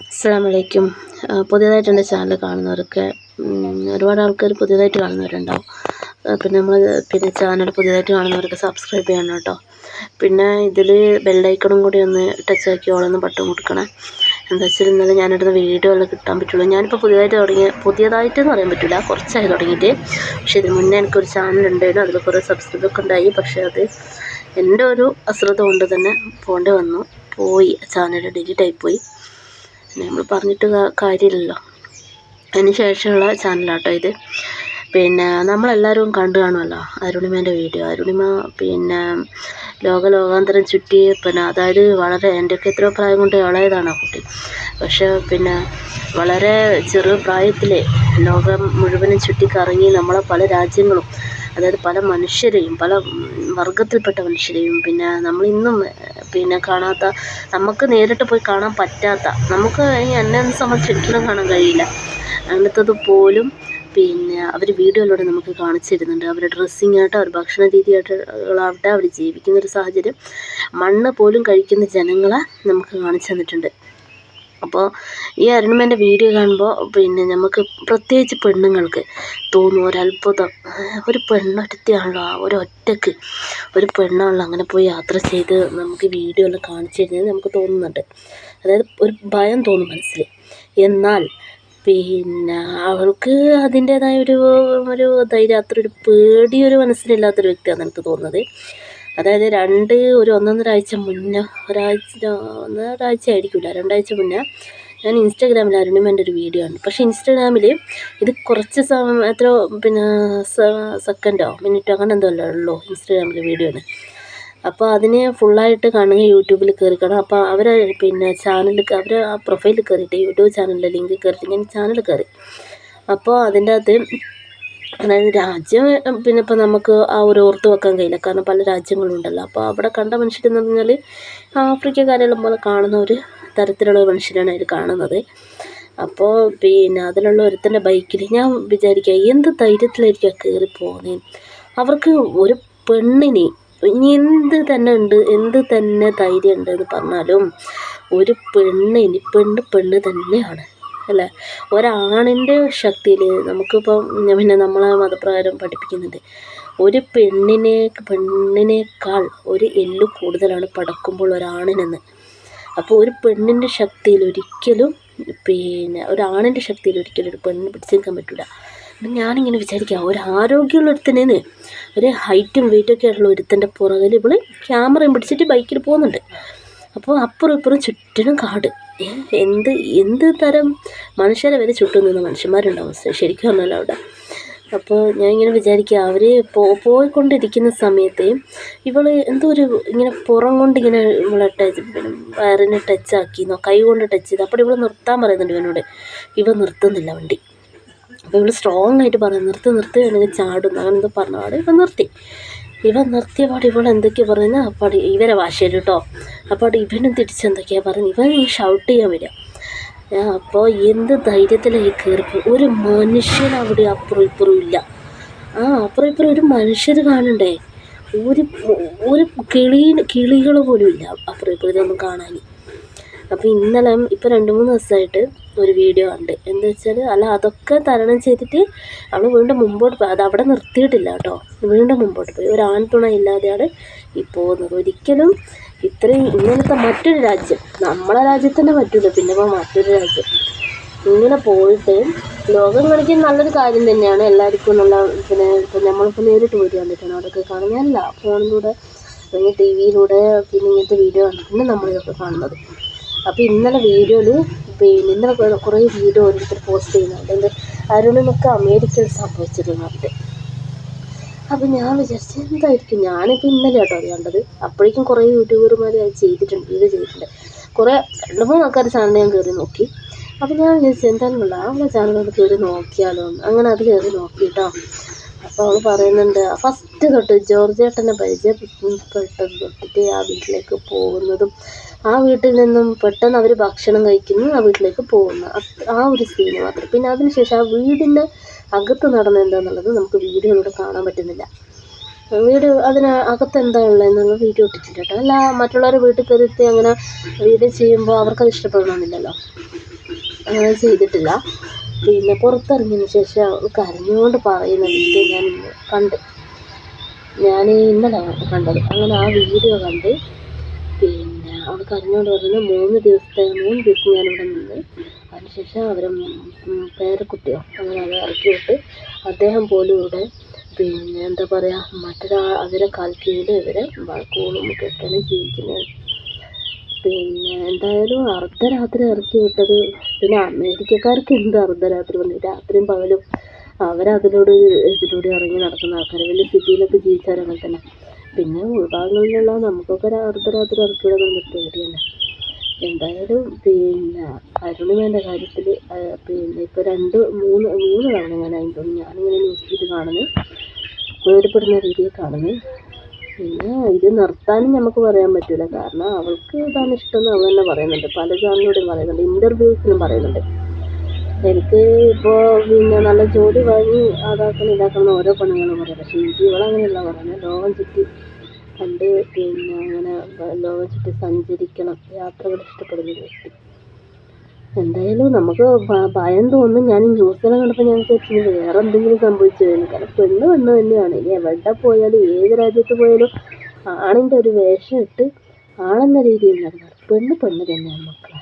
അസ്സാം വലൈക്കും പുതിയതായിട്ട് എന്റെ ചാനൽ കാണുന്നവരൊക്കെ ഒരുപാട് ആൾക്കാർ പുതിയതായിട്ട് കാണുന്നവരുണ്ടാവും. പിന്നെ നമ്മൾ പിന്നെ ചാനൽ പുതിയതായിട്ട് കാണുന്നവരൊക്കെ സബ്സ്ക്രൈബ് ചെയ്യണം കേട്ടോ. പിന്നെ ഇതിൽ ബെല്ലൈക്കണും കൂടി ഒന്ന് ടച്ച് ആക്കി ഓളൊന്ന് ബട്ടൺ കൊടുക്കണേ. എന്താ വെച്ചാൽ ഇന്നലെ ഞാനിടുന്ന വീഡിയോ എല്ലാം കിട്ടാൻ പറ്റുള്ളൂ. ഞാനിപ്പോൾ പുതിയതായിട്ട് തുടങ്ങിയ പുതിയതായിട്ട് എന്ന് പറയാൻ പറ്റില്ല കുറച്ചായി തുടങ്ങിയിട്ട്. പക്ഷേ ഇതിന് മുന്നേ എനിക്കൊരു ചാനൽ ഉണ്ടായിരുന്നു അതിൽ കുറേ സബ്സ്ക്രൈബൊക്കെ ഉണ്ടായി. പക്ഷേ അത് എന്റെ ഒരു അശ്രദ്ധ കൊണ്ട് തന്നെ പോകേണ്ടി വന്നു. പോയി ചാനൽ ഡിലീറ്റ് ആയിപ്പോയി. പിന്നെ നമ്മൾ പറഞ്ഞിട്ട് കാര്യമില്ലല്ലോ. അതിന് ശേഷമുള്ള ചാനലാട്ടോ ഇത്. പിന്നെ നമ്മളെല്ലാവരും കണ്ടു കാണുമല്ലോ അരുണിമേന്റെ വീഡിയോ. അരുണിമ പിന്നെ ലോക ലോകാന്തരം ചുറ്റി പിന്നെ അതായത് വളരെ എന്റെയൊക്കെ എത്രയോ പ്രായം കൊണ്ട് ഇളയതാണ് ആ കുട്ടി. പക്ഷേ പിന്നെ വളരെ ചെറു പ്രായത്തിലെ ലോകം മുഴുവനും ചുറ്റിക്കറങ്ങി നമ്മളെ പല രാജ്യങ്ങളും അതായത് പല മനുഷ്യരെയും പല വർഗത്തിൽപ്പെട്ട മനുഷ്യരെയും പിന്നെ നമ്മൾ ഇന്നും പിന്നെ കാണാത്ത നമുക്ക് നേരിട്ട് പോയി കാണാൻ പറ്റാത്ത നമുക്ക് ഈ എന്നെ സംബന്ധിച്ച് കാണാൻ കഴിയില്ല. അങ്ങനത്തത് പോലും പിന്നെ അവർ വീഡിയോയിലൂടെ നമുക്ക് കാണിച്ചു തരുന്നുണ്ട് അവരുടെ ഡ്രസ്സിങ് ആയിട്ട് അവർ ഭക്ഷണ രീതിയായിട്ടാവട്ടെ അവർ ജീവിക്കുന്ന ഒരു സാഹചര്യം മണ്ണ് പോലും കഴിക്കുന്ന ജനങ്ങളെ നമുക്ക് കാണിച്ചു തന്നിട്ടുണ്ട്. അപ്പോൾ ഈ അരുണിമേന്റെ വീഡിയോ കാണുമ്പോൾ പിന്നെ നമുക്ക് പ്രത്യേകിച്ച് പെണ്ണുങ്ങൾക്ക് തോന്നും ഒരത്ഭുതം. ഒരു പെണ്ണൊരുത്തിയാണല്ലോ ഒരു ഒറ്റയ്ക്ക് ഒരു പെണ്ണാണല്ലോ അങ്ങനെ പോയി യാത്ര ചെയ്ത് നമുക്ക് വീഡിയോ എല്ലാം കാണിച്ചു തരുന്നത് നമുക്ക് തോന്നുന്നുണ്ട്. അതായത് ഒരു ഭയം തോന്നും മനസ്സിൽ. എന്നാൽ പിന്നെ അവൾക്ക് അതിന്റേതായ ഒരു ഒരു ധൈര്യം അത്ര ഒരു പേടി ഒരു മനസ്സിലില്ലാത്തൊരു വ്യക്തിയാണ് എനിക്ക് തോന്നുന്നത്. അതായത് രണ്ട് ഒരു ഒന്നൊന്നര ആഴ്ച മുന്നേ ഒരാഴ്ച ഒന്നൊരാഴ്ച ആയിരിക്കില്ല രണ്ടാഴ്ച മുന്നേ ഞാൻ ഇൻസ്റ്റാഗ്രാമിൽ അരുണിമേന്റെ ഒരു വീഡിയോ ഉണ്ട് പക്ഷേ ഇൻസ്റ്റാഗ്രാമിൽ ഇത് കുറച്ച് സമയം എത്ര പിന്നെ സെക്കൻഡോ മിനിറ്റോ അങ്ങനെ എന്തോ അല്ലേ ഉള്ളൂ വീഡിയോ ആണ് അപ്പോൾ അതിനെ ഫുള്ളായിട്ട് കാണുക യൂട്യൂബിൽ കയറി കാണും അപ്പോൾ അവർ പിന്നെ ചാനലിൽ അവർ ആ പ്രൊഫൈലിൽ കയറിയിട്ട് യൂട്യൂബ് ചാനലിന്റെ ലിങ്ക് കയറിയിട്ട് ഞാൻ ചാനൽ കയറി. അപ്പോൾ അതിന്റെ അകത്ത് അതായത് രാജ്യം പിന്നെ ഇപ്പം നമുക്ക് ആ ഒരു ഓർത്ത് വെക്കാൻ കഴിയില്ല. കാരണം പല രാജ്യങ്ങളുണ്ടല്ലോ. അപ്പോൾ അവിടെ കണ്ട മനുഷ്യരെന്ന് പറഞ്ഞാൽ ആഫ്രിക്കക്കാരെല്ലാം പോലെ കാണുന്ന ഒരു തരത്തിലുള്ള മനുഷ്യരാണ് അതിൽ കാണുന്നത്. അപ്പോൾ പിന്നെ അതിലുള്ള ഒരുത്തന്റെ ബൈക്കിൽ ഞാൻ വിചാരിക്കുക എന്ത് ധൈര്യത്തിലായിരിക്കും കയറി പോകുന്നത് അവർക്ക് ഒരു പെണ്ണിനെ ഇനി എന്ത് തന്നെ ഉണ്ട് എന്ത് തന്നെ ധൈര്യം ഉണ്ട് എന്ന് പറഞ്ഞാലും ഒരു പെണ്ണിന് പെണ്ണ് പെണ്ണ് തന്നെയാണ്. അല്ലേ? ഒരാണിന്റെ ശക്തിയിൽ നമുക്കിപ്പം പിന്നെ നമ്മളെ മതപ്രകാരം പഠിപ്പിക്കുന്നത് ഒരു പെണ്ണിനെ പെണ്ണിനേക്കാൾ ഒരു എല്ല് കൂടുതലാണ് പടക്കുമ്പോൾ ഒരാണിനെന്ന്. അപ്പോൾ ഒരു പെണ്ണിന്റെ ശക്തിയിൽ ഒരിക്കലും പിന്നെ ഒരാണിന്റെ ശക്തിയിൽ ഒരിക്കലും ഒരു പെണ്ണിന് പിടിച്ചു നിൽക്കാൻ പറ്റില്ല അപ്പം ഞാനിങ്ങനെ വിചാരിക്കാം ഒരു ആരോഗ്യമുള്ള ഒരുത്തനേന്ന് ഒരു ഹൈറ്റും വെയിറ്റൊക്കെ ആയിട്ടുള്ള ഒരുത്തന്റെ പുറകിൽ ഇവൾ ക്യാമറയും പിടിച്ചിട്ട് ബൈക്കിൽ പോകുന്നുണ്ട്. അപ്പോൾ അപ്പുറം ഇപ്പുറം ചുറ്റിനും കാട്. എന്ത് എന്ത് തരം മനുഷ്യരെ വരെ ചുറ്റും നിന്ന് മനുഷ്യന്മാരുണ്ടാവും. ശരിക്കും പറഞ്ഞാൽ അവിടെ. അപ്പോൾ ഞാൻ ഇങ്ങനെ വിചാരിക്കുക അവർ പോ പോയിക്കൊണ്ടിരിക്കുന്ന സമയത്ത് ഇവൾ എന്തോ ഒരു ഇങ്ങനെ പുറം കൊണ്ട് ഇങ്ങനെ ഇവളെ ടച്ച് പിന്നെ വയറിനെ ടച്ചാക്കിന്നോ കൈ കൊണ്ട് ടച്ച് ചെയ്ത്. അപ്പോൾ ഇവൾ നിർത്താൻ പറയുന്നുണ്ട് ഇവനോട്. ഇവ നിർത്തുന്നില്ല വണ്ടി. അപ്പോൾ ഇവൾ സ്ട്രോങ് ആയിട്ട് പറയുന്നത് നിർത്തി നിർത്തി. അല്ലെങ്കിൽ ചാടുന്നു അങ്ങനെ എന്തോ പറഞ്ഞപാട് ഇവ നിർത്തി. ഇവ നിർത്തിയ പാട് ഇവൾ എന്തൊക്കെയാ പറയുന്നത് അപ്പാട് ഇവരെ ഭാഷയിൽ കേട്ടോ. അപ്പാട് ഇവനും തിരിച്ചെന്തൊക്കെയാ പറയുന്നത് ഇവൻ ഷൗട്ട് ചെയ്യാൻ വരിക. അപ്പോൾ എന്ത് ധൈര്യത്തിലായി കയറിപ്പോയി ഒരു മനുഷ്യൻ അവിടെ അപ്പുറം ഇപ്പുറം ഇല്ല. ആ അപ്പുറം ഇപ്പുറം ഒരു മനുഷ്യർ കാണണ്ടേ? ഒരു ഒരു കിളി കിളികൾ പോലും ഇല്ല അപ്പുറം ഇപ്പുറം ഇതൊന്നും കാണാൻ അപ്പോൾ ഇന്നലെ ഇപ്പോൾ രണ്ട് മൂന്ന് ദിവസമായിട്ട് ഒരു വീഡിയോ ഉണ്ട് എന്താ വെച്ചാൽ അല്ല അതൊക്കെ തരണം ചെയ്തിട്ട് അവൾ വീണ്ടും മുമ്പോട്ട് പോയി അത് അവിടെ നിർത്തിയിട്ടില്ല കേട്ടോ. വീണ്ടും മുമ്പോട്ട് പോയി. ഒരു ആൺതുണ ഇല്ലാതെയാണ് ഈ പോകുന്നത്. ഒരിക്കലും ഇത്രയും ഇങ്ങനത്തെ മറ്റൊരു രാജ്യം നമ്മളെ രാജ്യത്തന്നെ പറ്റുള്ളൂ പിന്നെ ഇപ്പോൾ മറ്റൊരു രാജ്യം. ഇങ്ങനെ പോയിട്ട് ലോകം കാണിക്കുന്ന നല്ലൊരു കാര്യം തന്നെയാണ് എല്ലാവർക്കും നല്ല പിന്നെ ഇപ്പം നമ്മളിപ്പോൾ നേരിട്ട് പോയിട്ട് കണ്ടിട്ടാണ്. അതൊക്കെ കാണുന്നത് അല്ല ഫോണിലൂടെ അല്ലെങ്കിൽ ടി വിയിലൂടെ പിന്നെ ഇങ്ങനത്തെ വീഡിയോ കണ്ടിട്ടുണ്ട് നമ്മളിതൊക്കെ കാണുന്നത്. അപ്പോൾ ഇന്നലെ വീഡിയോയിൽ പിന്നെ ഇന്നലെ കുറേ വീഡിയോ ഓരോരുത്തർ പോസ്റ്റ് ചെയ്യുന്നുണ്ട്. എന്ത് അരുണിനൊക്കെ അമേരിക്കയിൽ സംഭവിച്ചിരുന്നുണ്ട് അപ്പോൾ ഞാൻ വിചാരിച്ചു എന്തായിരിക്കും? ഞാനിപ്പോൾ ഇന്നലെ കേട്ടോ അത് കണ്ടത്. അപ്പോഴേക്കും കുറേ യൂട്യൂബർമാർ അത് ചെയ്തിട്ടുണ്ട് വീഡിയോ ചെയ്തിട്ടുണ്ട്. കുറേ രണ്ട് മൂന്ന് ആൾക്കാർ ചാനൽ ഞാൻ കയറി നോക്കി. അപ്പോൾ ഞാൻ വിചാരിച്ചു എന്തായാലും അവളെ ചാനലുകൾ കയറി നോക്കിയാലോ അങ്ങനെ അത് കയറി നോക്കി അപ്പോൾ അവൾ പറയുന്നുണ്ട് ഫസ്റ്റ് തൊട്ട് ജോർജ് ഏട്ടനെ പരിചയപ്പെട്ടത് തൊട്ടിട്ട് ആ വീട്ടിലേക്ക് പോകുന്നതും ആ വീട്ടിൽ നിന്നും പെട്ടെന്ന് അവർ ഭക്ഷണം കഴിക്കുന്നു ആ വീട്ടിലേക്ക് പോകുന്നു. ആ ഒരു സീന് മാത്രം. പിന്നെ അതിനുശേഷം ആ വീടിന്റെ അകത്ത് നടന്ന എന്താണെന്നുള്ളത് നമുക്ക് വീഡിയോയിലൂടെ കാണാൻ പറ്റുന്നില്ല. വീട് അതിന് അകത്ത് എന്താ ഉള്ളതെന്നുള്ള വീഡിയോ ഇട്ടിട്ടില്ല കേട്ടോ. അല്ല മറ്റുള്ളവരെ വീട്ടിൽ കയറിയിട്ട് അങ്ങനെ വീഡിയോ ചെയ്യുമ്പോൾ അവർക്കത് ഇഷ്ടപ്പെടണമെന്നില്ലല്ലോ. അങ്ങനെ ചെയ്തിട്ടില്ല. പിന്നെ പുറത്തിറങ്ങിയതിന് ശേഷം കരഞ്ഞുകൊണ്ട് പറയുന്ന വീഡിയോ ഞാൻ കണ്ട്. ഞാൻ ഇന്നലെ കണ്ടത്. അങ്ങനെ ആ വീഡിയോ കണ്ട് പിന്നെ അവൾ കരഞ്ഞുകൊണ്ട് പറയുന്നത് മൂന്ന് ദിവസത്തെ മൂന്ന് ദിവസം ഞാനിവിടെ നിന്ന്. അതിനുശേഷം അവർ പേരക്കുട്ടിയോ അങ്ങനെ അത് ഇറക്കി വിട്ട് അദ്ദേഹം പോലും ഇവിടെ പിന്നെ എന്താ പറയുക മറ്റൊരാ അവരെ കാൽ കീഴിൽ ഇവരെ കൂണും കെട്ടാണ് ജീവിക്കുന്നത്. പിന്നെ എന്തായാലും അർദ്ധരാത്രി ഇറക്കി വിട്ടത് പിന്നെ അമേരിക്കക്കാർക്ക് എന്ത് അർദ്ധരാത്രി വന്നു? രാത്രിയും പകലും അവരതിലൂടെ ഇതിലൂടെ ഇറങ്ങി നടക്കുന്ന ആൾക്കാർ വലിയ സിറ്റിയിലൊക്കെ ജീവിച്ചവർ അങ്ങനെ തന്നെ. പിന്നെ ഉൾഭാഗങ്ങളിലുള്ള നമുക്കൊക്കെ ഒരു അർദ്ധരാത്രി ഇറക്കി വിടുന്നത് പേടിയല്ലേ. എന്തായാലും പിന്നെ അരുണിമേന്റെ കാര്യത്തിൽ പിന്നെ ഇപ്പോൾ രണ്ട് മൂന്ന് മൂന്ന് തവണ ഞാൻ അതിന്റെ ഞാനിങ്ങനെ ന്യൂസ് ഫീഡ് കാണുന്നത്. പേടിപ്പെടുന്ന രീതിയിൽ കാണുന്നത് പിന്നെ ഇത് നിർത്താനും നമുക്ക് പറയാൻ പറ്റില്ല കാരണം അവൾക്ക് ഇതാണ് ഇഷ്ടം എന്ന് അവൾ തന്നെ പറയുന്നുണ്ട്. പല ചാനലിലൂടെയും പറയുന്നുണ്ട്. ഇന്റർവ്യൂസിലും പറയുന്നുണ്ട്. എനിക്ക് ഇപ്പോൾ പിന്നെ നല്ല ജോലി വാങ്ങി അതാക്കണം ഇതാക്കണം ഓരോ പെണ്ണുങ്ങളും പറയും പക്ഷേ എനിക്ക് ഇവളങ്ങനെയല്ല പറയുന്നത്. ലോകം ചുറ്റി കണ്ട് പിന്നെ അങ്ങനെ ലോകം ചുറ്റി സഞ്ചരിക്കണം. യാത്രകൾ ഇഷ്ടപ്പെടുന്ന വ്യക്തി. എന്തായാലും നമുക്ക് ഭയം തോന്നും. ഞാൻ ഈ ന്യൂസെല്ലാം കണ്ടപ്പോൾ ഞാൻ വിചാരിച്ചു വേറെ എന്തെങ്കിലും സംഭവിച്ചു കാരണം പെണ്ണ് പെണ്ണ് തന്നെയാണ്. ഇനി എവിടെ പോയാലും ഏത് രാജ്യത്ത് പോയാലും ആണിന്റെ ഒരു വേഷം ഇട്ട് ആണെന്ന രീതിയിൽ നടന്നത്. പെണ്ണ് പെണ്ണ് തന്നെയാണ് മക്കളെ.